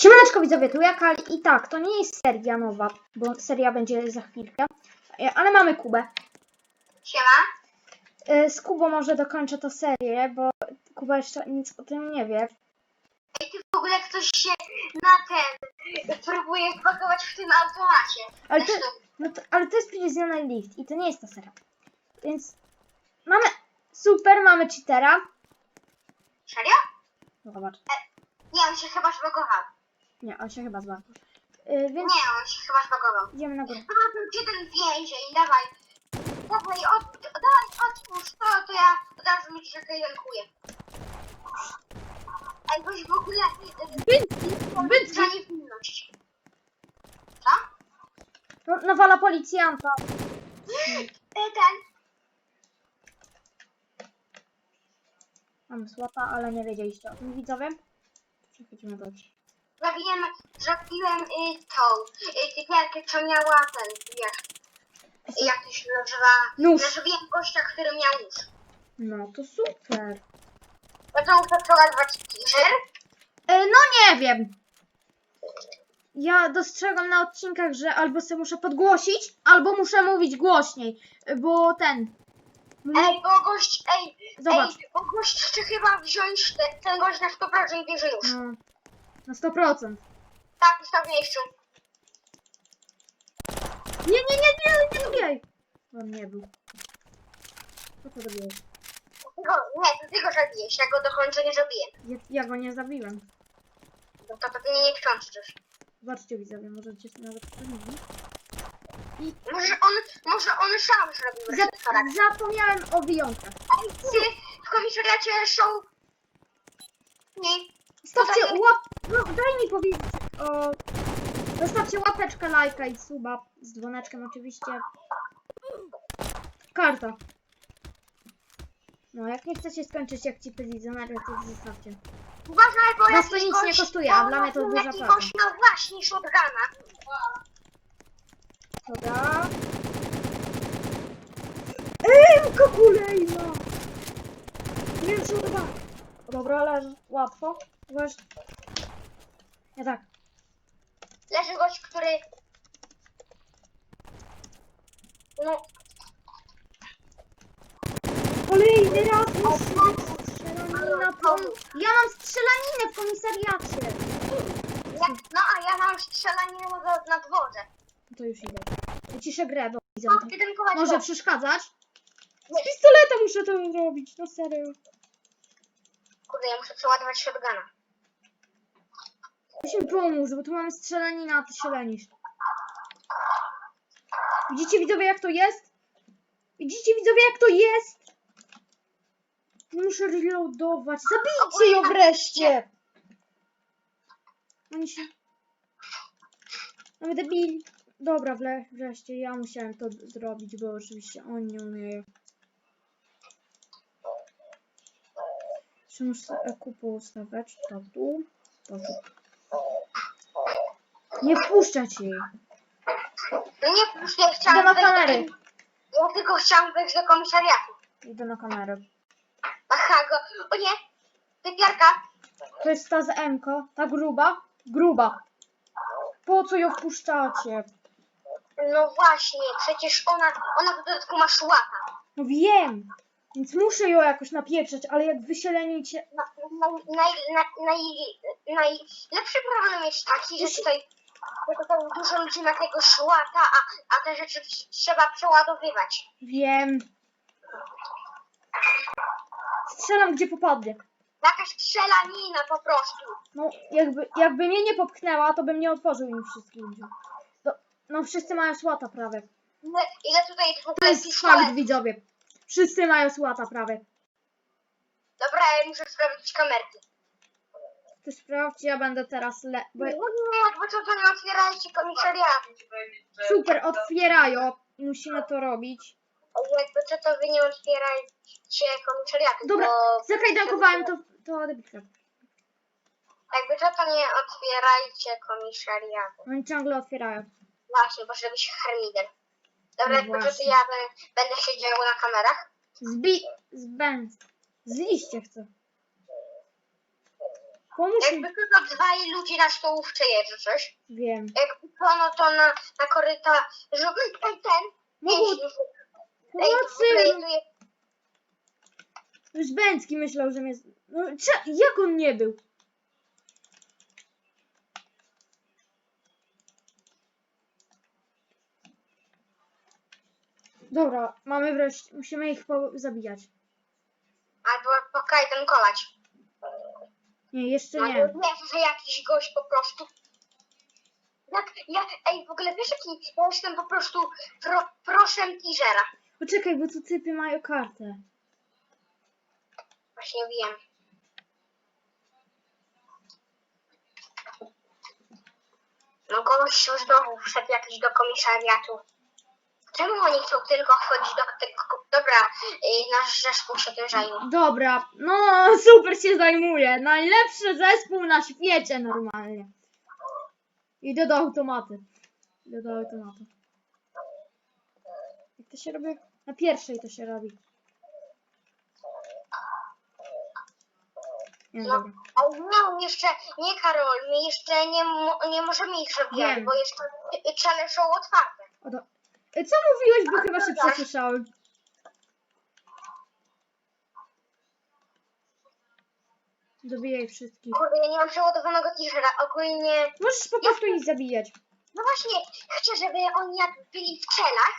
Siemaneczko widzowie, tu ja Kali i tak, to nie jest seria nowa, bo seria będzie za chwilkę, E, ale mamy Kubę. Siema. E, Z Kubą może dokończę tę serię, bo Kuba jeszcze nic o tym nie wie. Ej, ty w ogóle ktoś się na ten próbuje zbagować w tym automacie. Ale to, no to, ale to jest Prisoner Lift i to nie jest ta seria. Więc mamy, super, mamy cheatera. serio? No zobacz, Nie, on się chyba zbagował. Nie, on się chyba zbawił. E, Więc Nie, on się chyba zbagował. idziemy na górę. Chyba ten jeden więzień, dawaj. Dawaj, od, dawaj, otwórz to, to ja od razu mi się zajękuję. Ej, boś w ogóle... Byt, Za niewinność. Co? no, nawala policjanta. E, Ten, Mamy słata, ale nie wiedzieliście o tym widzowie. Przechodzimy do zabiłem, zabiłem y, tą, y, typiarkę, co miała ten, jak, jak to się nazywa, Nóż. zabiłem gościa, który miał nóż. No to super. Muszę przeładować teaser. E, no nie wiem. Ja dostrzegam na odcinkach, że albo sobie muszę podgłosić, albo muszę mówić głośniej, e, bo ten. Ej, bo gość, ej, Zobacz. ej, bo gość chce chyba wziąć ten, ten gość na 100% bierze nóż. No, na 100%. Tak, w miejscu. Nie, nie, nie, nie, nie zabijaj. On nie był. Co to zrobiłeś? Go, nie, to ty go zabijesz, ja go do końca nie zabiję. Ja, ja go nie zabiłem. No to to ty mnie nie wtrącisz. Zobaczcie widzowie, możecie sobie nawet sprawdzić. Może on, może on sam zrobił Za, zapomniałem o wyjątkach. Ej, ty, w komisariacie są... Nie, Stawcie Tutaj- łap... No daj mi powiedzieć o... Zostawcie łapeczkę, lajka i suba z dzwoneczkiem oczywiście. Karta. No jak nie chcecie skończyć jak ci pelizonery, to zostawcie. uważaj, bo Nas to nic nie kosztuje, a dla mnie to duża praca. gość miał właśnie shotguna. Dobra. Ej, kakulejna! Nie wiem. Dobra, ale łatwo. Weź. Nie tak. Leży gość, który... No, Kolejny raz muszę strzelanina po... Ja mam strzelaninę w komisariacie. ja, no a ja mam strzelaninę na, na dworze. No to już idę. Wyciszę grę, bo widzę. O, jedynkować Może go. przeszkadzać? Z pistoleta muszę to zrobić, no serio. Kurde, ja muszę przeładować shotguna. Musimy pomóż, bo tu mamy strzelanina, a ty się. Widzicie widzowie jak to jest? Widzicie widzowie jak to jest? Muszę reloadować. Zabijcie ją wreszcie! Oni się... Mamy debili. Dobra, wle, wreszcie ja musiałem to zrobić, bo oczywiście oni nie umieją. Czy muszę kupę ustawiać? To tu, to tu. Nie wpuszczać jej. No nie, już nie Idę chciałam na wejść do-. Ja tylko chciałam wejść do komisariatu. Idę na kamerę. Aha, go... O nie! Typiarka! To jest ta z Emko, ta gruba? Gruba. Po co ją wpuszczacie? No właśnie, przecież ona, ona w dodatku ma szłapa. No wiem. Więc muszę ją jakoś napieprzeć, ale jak wysielenicie... Naj, najlepszy problem jest taki, że tutaj, że tutaj dużo ludzi ma tego szłata, a, a te rzeczy trzeba przeładowywać. Wiem. Strzelam gdzie popadnie. Jakaś strzelanina po prostu. No, jakby, jakby mnie nie popchnęła, to bym nie otworzył im wszystkich. No, no wszyscy mają słata prawie. Ile, ile tutaj jest w To ogóle jest fakt, pistoletów? widzowie. Wszyscy mają słata prawie. Dobra, ja muszę sprawdzić kamerki. Ty sprawdź, ja będę teraz le... Bo... No nie, bo co to nie otwierajcie komisariatu. Super, otwierają. Musimy to robić. Jakby co to wy nie otwierajcie komisariatu, Dobra, bo... zakajdankowałem to, to odebrać. Jakby co to nie otwierajcie komisariatu. Oni ciągle otwierają. Właśnie, bo żeby się harmider. Dobra, No jakby co to właśnie. ja bę- będę siedział na kamerach. Zbi... Z bęc. Z liście chcę. Pomóż mi. Jakby tylko dwaj ludzie na stołówce jedzie coś. Wiem. To, no to na, na korytarzu. Ej, ten. Ej, jest- Już Bęcki myślał, że mnie... z- No, cze- jak on nie był? Dobra, mamy wreszcie... Musimy ich po- zabijać. Albo pokaj ten kolać. Nie, jeszcze No nie. nie, że jakiś gość po prostu. Jak, ja, ej, w ogóle wiesz jaki, ja jestem po prostu pro, proszem teasera. Poczekaj, bo tu typy mają kartę. Właśnie wiem. No gościu znowu wszedł jakiś do komisariatu. Czemu oni chcą tylko wchodzić do tego? Dobra, y, nasz zespół się tym zajmie. Dobra, no super się zajmuje. Najlepszy zespół na świecie normalnie. Idę do automatu. Idę do automatu. Jak to się robi? Na pierwszej to się robi. Nie, No, dobra. ale nie, jeszcze, nie Karol, my jeszcze nie, mo- nie możemy ich zabijać, Wiem. bo jeszcze y, cele są otwarte. O, do... E, Co mówiłeś, bo chyba się przesłyszałem. Dobijaj wszystkich. Kurde, ja nie mam przeładowanego teasera, ogólnie... Możesz po prostu ich zabijać. No właśnie, chcę, żeby oni jak byli w celach,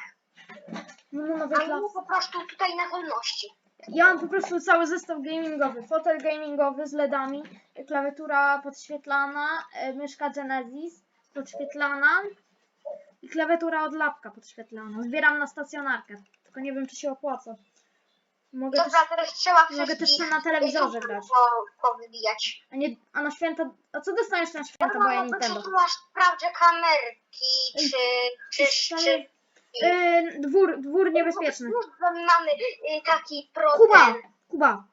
No, no, nowe a klasy. nie po prostu tutaj na wolności. Ja mam po prostu cały zestaw gamingowy. Fotel gamingowy z LEDami, klawiatura podświetlana, e, myszka Genesis podświetlana i klawiatura od lapka podświetlana. Zbieram na stacjonarkę, tylko nie wiem czy się opłaca. Mogę też, Dobra, teraz trzeba mogę też wszystkich na telewizorze grać. po, powybijać. A, nie, a na święta, a co dostaniesz na święta, bo ja No, Nintendo? tu masz sprawdzę kamerki, czy... czy, czy, e, dwór, dwór niebezpieczny. Już mamy y, taki problem. Kuba, Kuba.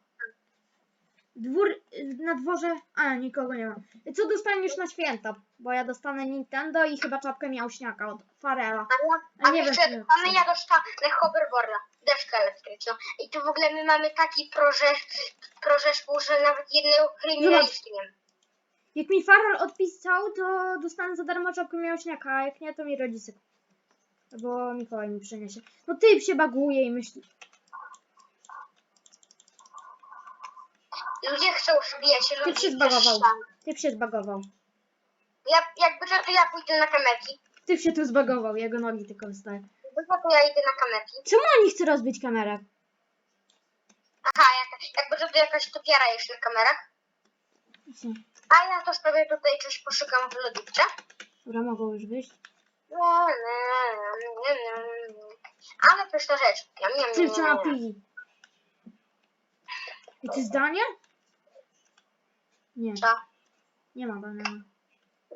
Dwór y, na dworze. A, nikogo nie ma. Co dostaniesz na święta? Bo ja dostanę Nintendo i chyba czapkę miałśniaka od Farela. A, A a nie wiem, jeszcze czy- mamy ja dostanę hoverboarda, deskę elektryczną. I tu w ogóle my mamy taki prożesz, prożeszpół, że nawet jednego kryminalisty nie. Jak mi Farel odpisał, to dostanę za darmo czapkę miałśniaka, a jak nie, to mi rodzice. Bo Mikołaj mi przyniesie. No typ się baguje i myśli. Ludzie chcą wbijać Typ ludzi się w zbagował. ścian. Typ się zbagował. Ja, jakby to, to ja pójdę na kamerki. Typ się tu zbagował, jego nogi tylko wystają. Jakby to, to ja idę na kamerki. Czemu oni chcą rozbić kamerę? Aha, jak, jakby to, to jakaś topiara jest na kamerach. A ja to sobie tutaj coś poszukam w lodówce. Dobra, mogą już wyjść. Ale pyszna rzecz. Miam, miam, Typ miam, co miam. napili. I to jest Daniel? Nie, Co? nie ma Daniela.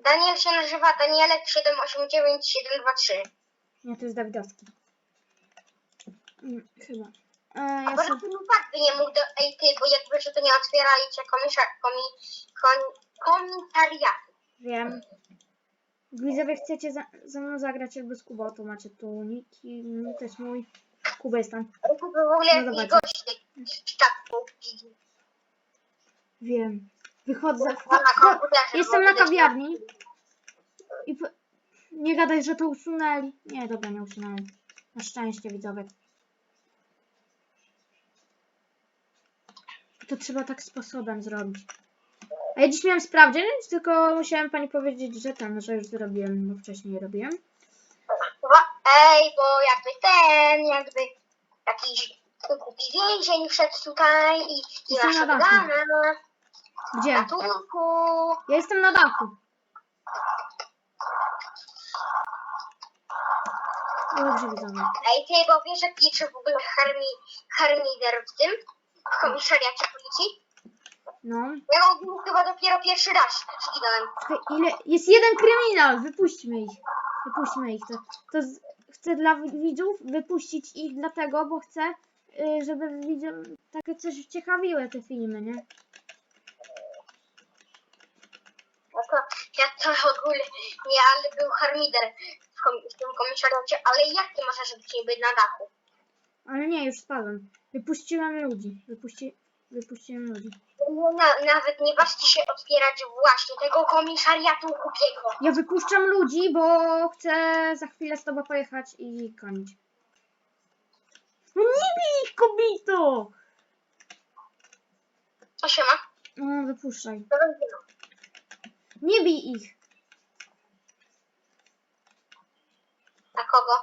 Daniel się nazywa Danielek 789723. Nie, to jest Dawidowski. Mm, chyba. E, A ja może sobie... by nie mógł do ej ty, bo jakby że to nie otwierajcie komisar, komi, komisariatu. Wiem. Widzowie, chcecie za, ze mną zagrać albo z Kubą, to macie tu uniki, mm, to jest mój. Kuba jest tam. To w ogóle No zobaczę. gość tak. Wiem. Wychodzę. Jestem na kawiarni. I. Nie gadaj, że to usunęli. Nie, dobra, nie usunęli. Na szczęście, widzowie. To trzeba tak sposobem zrobić. A ja dziś miałem sprawdzian, tylko musiałem pani powiedzieć, że ten, że już zrobiłem, bo wcześniej robiłem. Ej, bo jakby ten, jakby jakiś głupi więzień wszedł tutaj i, i Jestem Gdzie? Ratunku. Ja jestem na dachu. Dobrze, widzowie. Ej, ty, bo wiesz, jak liczy w ogóle harmi, harmider w tym, w komisariacie policji? No. Ja go chyba dopiero pierwszy raz zginąłem. Czekaj, ile... Jest jeden kryminal! Wypuśćmy ich. Wypuśćmy ich. To, to z... Chcę dla widzów wypuścić ich dlatego, bo chcę, y, żeby widzom takie coś ciekawiły te filmy, nie? No to ja to w ogóle nie, ale był harmider w, kom, w tym komisariacie, ale jak ty możesz być niby na dachu? Ale nie, już spadłem. Wypuściłem ludzi. Wypuści... Wypuściłem ludzi. No, na, nawet nie basti się otwierać właśnie tego komisariatu głupiego. Ja wypuszczam ludzi, bo chcę za chwilę z tobą pojechać i koniec. No nie bij ich, kobito! Co się ma? No, wypuszczaj. No. Nie bij ich. A kogo?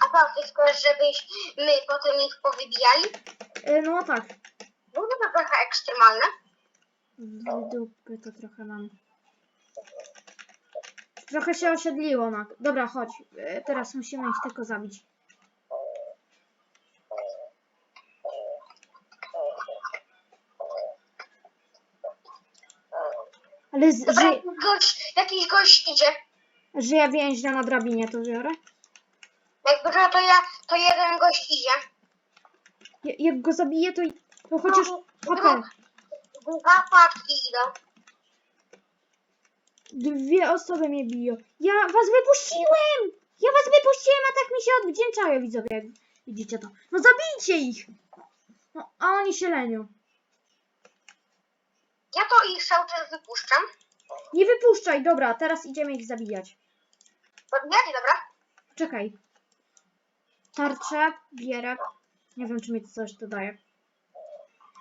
A ty chcesz, żebyśmy potem ich powybijali? Y, No tak. Byłoby to trochę ekstremalne. W dupy to trochę mam. Trochę się osiedliło na... Dobra, chodź. Y, Teraz musimy ich tylko zabić. Ale z, Dobra, że, jakiś gość, jakiś gość idzie. że ja więźnia na drabinie to biorę? Jakby że to ja, to jeden gość idzie. Ja- Jak go zabiję, to, to chociaż HP. Dwa paczki idą. Dwie osoby mnie biją. Ja was wypuściłem! Ja was wypuściłem, a tak mi się odwdzięczają widzowie. jak Widzicie to. No zabijcie ich! No, a oni się lenią. Ja to ich cały czas wypuszczam. Nie wypuszczaj, dobra, teraz idziemy ich zabijać. Podbijacie, dobra? Czekaj. Tarczę, bierę. Nie wiem, czy mi to coś dodaje.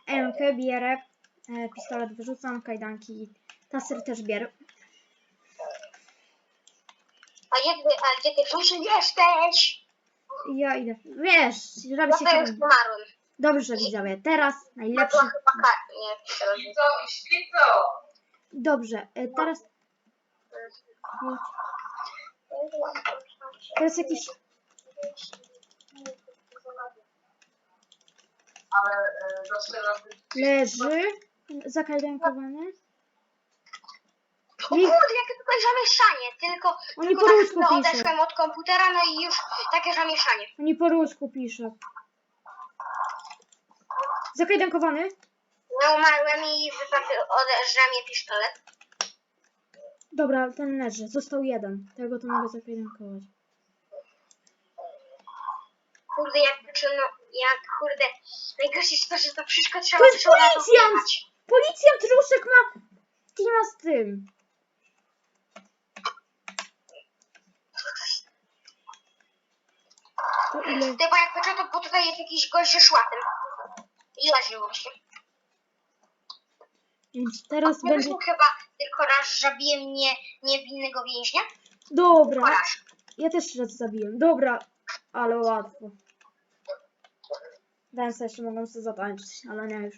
Emkę bierę. E, pistolet wyrzucam, kajdanki. Taser też bierę. A jakby, a gdzie ty Fuszy jesteś? Ja idę. Wiesz, żeby Ja się... to już. Dobrze, widzowie. Teraz Ja najlepszy... to chyba ka- nie, teraz nie. Dobrze, e, teraz... Teraz jakiś... Ale e, zaczyna być Leży. Zakajdankowany. O kurde, jakie tutaj zamieszanie. Tylko, Oni tylko po na rusku chwilę piszą. odeszłem od komputera, no i już takie zamieszanie. Oni po rusku piszą. Zakajdankowany. No umarłem i wypadł odeża mnie pistolet. Dobra, ten leży. Został jeden. Tego to mogę zakajdankować. Kurde, jak no, jak kurde. Najgorsze jest to, że to wszystko trzeba To jest trzeba policjant! ratować. Policjant Ruszek ma teama z tym. To ile? Ty, bo jak początek, bo tutaj jest jakiś gość ze szłatem. I leży właśnie. Więc teraz będzie... chyba tylko raz zabiję mnie niewinnego więźnia. Dobra. Ja też raz zabiłem. Dobra, ale łatwo. Dałem sobie jeszcze mogą sobie zatańczyć, ale nie już.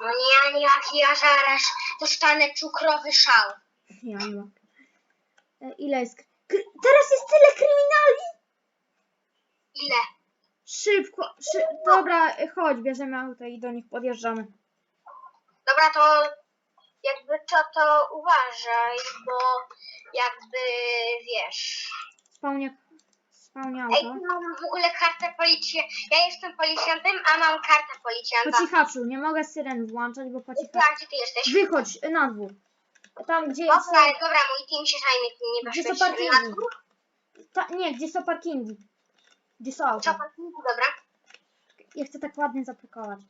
No nie, nie, jak ja zaraz dostanę cukrowy szał. Ja nie mam. E, ile jest... Kry... Teraz jest tyle kryminali! Ile? Szybko, szy... Dobra, chodź, bierzemy auto i do nich podjeżdżamy. Dobra, to jakby to, to uważaj, bo jakby wiesz. Spełnia... Spełnia Ej, auto. mam w ogóle kartę policji. Ja jestem policjantem, a mam kartę policjanta. Po cichaczu, nie mogę syren włączać, bo po cichaczu. Ja, gdzie ty jesteś? Wychodź na dwór. Tam, gdzie jest... Dobra, dobra, mój team się zajmie tym Gdzie są niebezpiecznym. parkingi? Ta... Nie, gdzie są parkingi? Gdzie są auta? Co dobra? Ja chcę tak ładnie zapakować.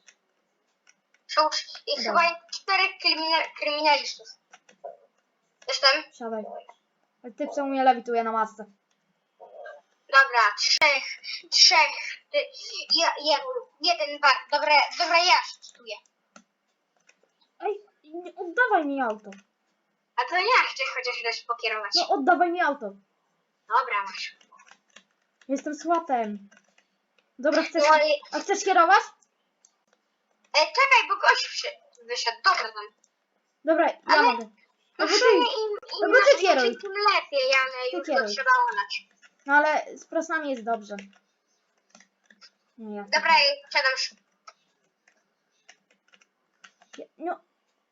Są i Dobra. chyba czterech krymina- kryminalistów. Jestem? Siadaj. Ale ty co mnie lewituje na masce. Dobra, trzech, trzech, ty, ja, ja, jeden bar. Dobra, dobra, ja stuję. Ej, nie, oddawaj mi auto. A to ja chcę chociaż raz pokierować. No oddawaj mi auto. Dobra, masz. Jestem słatem. Dobra, chcesz... No ale, A chcesz kierować? e, czekaj, bo gość przy- wyszedł. Dobra tam. Dobra, ja Ale- mogę. No No w bo sumie ty, im, no im bo ty na kieruj. świecie, tym lepiej, ale Ty już to kieruj. trzeba olać. no ale z prosami jest dobrze. Nie, ja. Dobra, ja siadam. sz- No,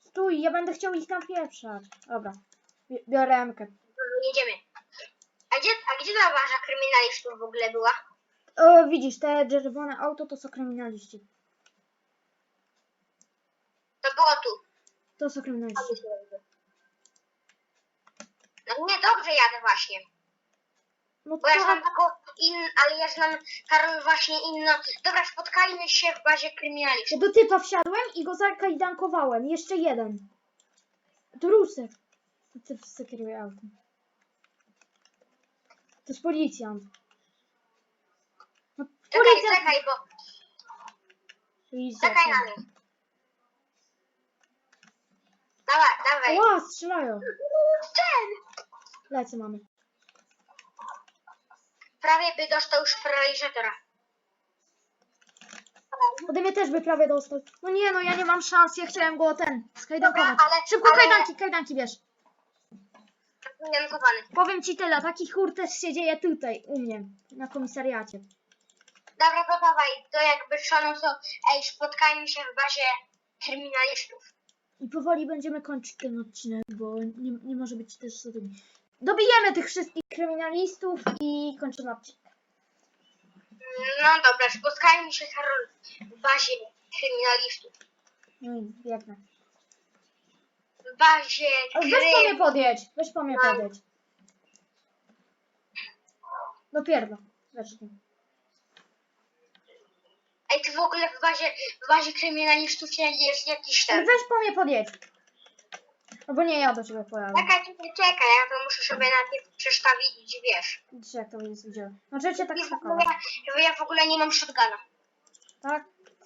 stój, ja będę chciał ich napieprzać. Dobra, Bi- biorę Emkę. Jedziemy. A gdzie, a gdzie ta wasza kryminalistów w ogóle była? O, widzisz, te czerwone auto to są kryminaliści. To było tu. To są kryminaliści. No nie, dobrze jadę właśnie. No Bo ja znam tak. taką inną, ale ja znam Karol właśnie inną. Dobra, spotkajmy się w bazie kryminalistów. Do typa wsiadłem i go zakajdankowałem. Jeszcze jeden. To Rusek. To typ kieruje autem. To jest policjant. Czekaj, policjant. czekaj, bo czekaj na mnie. Dawaj, dawaj. Ła, strzelają. Ten! Lecę mamy. Prawie by dostał już paralizatora. Ode mnie też by prawie dostał. No nie, no ja nie mam szans, ja chciałem go ten, skajdankować. Dobra, ale- Szybko ale- kajdanki, kajdanki bierz. Powiem ci tyle, taki chór też się dzieje tutaj, u mnie, na komisariacie. Dobra, to dawaj, to jakby szoną to, ej, spotkajmy się w bazie kryminalistów. I powoli będziemy kończyć ten odcinek, bo nie, nie może być też za długi. Dobijemy tych wszystkich kryminalistów i kończymy odcinek. No dobra, spotkajmy się, Karol, w bazie kryminalistów. No i biegnę. W bazie Ale weź po mnie krym... podjedź, weź po mnie Mam. podjedź. Dopiero, zacznij. Ej, ty w ogóle w bazie, w bazie kryminalistów jest jakiś ten... weź po mnie podjedź. Albo nie, ja do ciebie pojadę. Czekaj, czekaj, czekaj, ja to muszę sobie najpierw przestawić, wiesz. Widzisz jak to będzie widziałem. Możecie tak I w ogóle, skakować. bo ja w ogóle nie mam shotguna. Tak?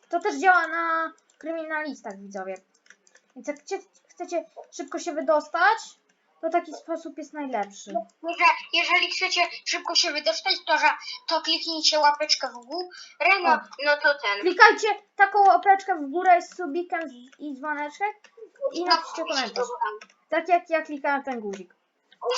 To też działa na kryminalistach, widzowie. Więc jak chcecie szybko się wydostać, to taki sposób jest najlepszy. Że jeżeli chcecie szybko się wydostać, to, że, to kliknijcie łapeczkę w górę, no, O. no to ten. Klikajcie taką łapeczkę w górę z subikiem z- i dzwoneczek i Znowu napiszcie drzwi komentarz. zbagowały. Tak jak ja klikałem ten guzik.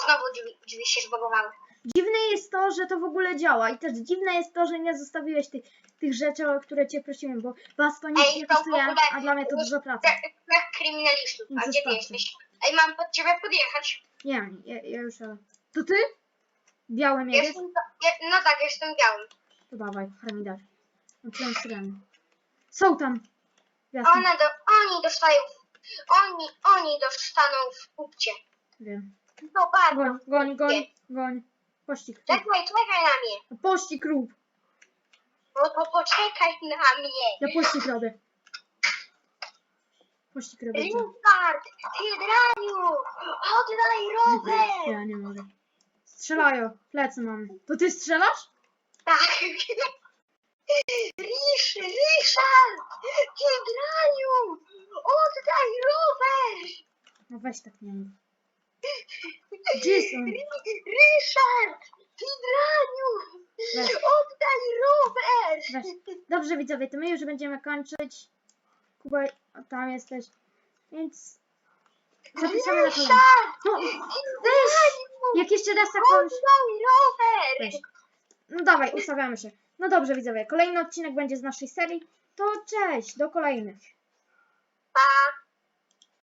Znowu drzwi, drzwi się zbagowały. Dziwne jest to, że to w ogóle działa i też dziwne jest to, że nie zostawiłeś tych, tych rzeczy, o które cię prosiłem, bo was to nic Ej, nie to w kosztuje, ogóle- a dla mnie to dużo pracy. Jak kryminalistów. A gdzie ty Zostawcie. jesteś? Ej, mam pod ciebie podjechać. Nie, ja, ja już... ale- To ty? Białym jedziesz? Jestem, je, no tak, jestem białym. To dawaj, harmidarz. Uczyłem syrenę. Są tam. Jasne, One do, oni dostają, oni, oni dostaną w kupcie. wiem. To bardzo. Goń, goń, goń, goń. Pościg. Czekaj, czekaj na mnie. Pościg rób. No to poczekaj na mnie. Ja pościg robię. Pościg robię. Richard, ty draniu, oddaj rower. Ja nie mogę. Strzelają. Plecy mamy. To ty strzelasz? Tak. Risz, Ryszard, ty draniu, oddaj rower. No weź tak nie mów. Gdzie są? Ry- Ryszard, Weź. oddaj rower. Weź. Dobrze widzowie, to my już będziemy kończyć. Kuba, o, tam jesteś. Więc zapraszamy na kolejny. Ryszard, No, weź! Jak jeszcze raz tak powiesz... oddaj rower. Weź. No dawaj, ustawiamy się. No dobrze widzowie, kolejny odcinek będzie z naszej serii. To cześć, do kolejnych. Pa.